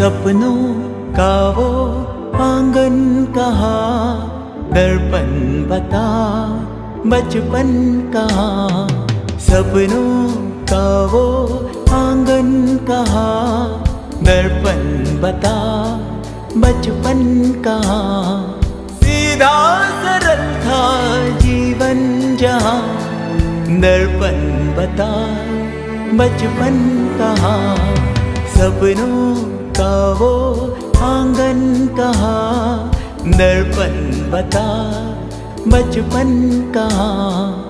सपनों का वो आंगन कहा दर्पण बता बचपन कहा। सपनों का वो आंगन कहा दर्पण बता बचपन कहा। सीधा सरल था जीवन जहाँ दर्पण बता बचपन कहा। सपनों का वो आँगन कहा? दर्पण बता बचपन कहा?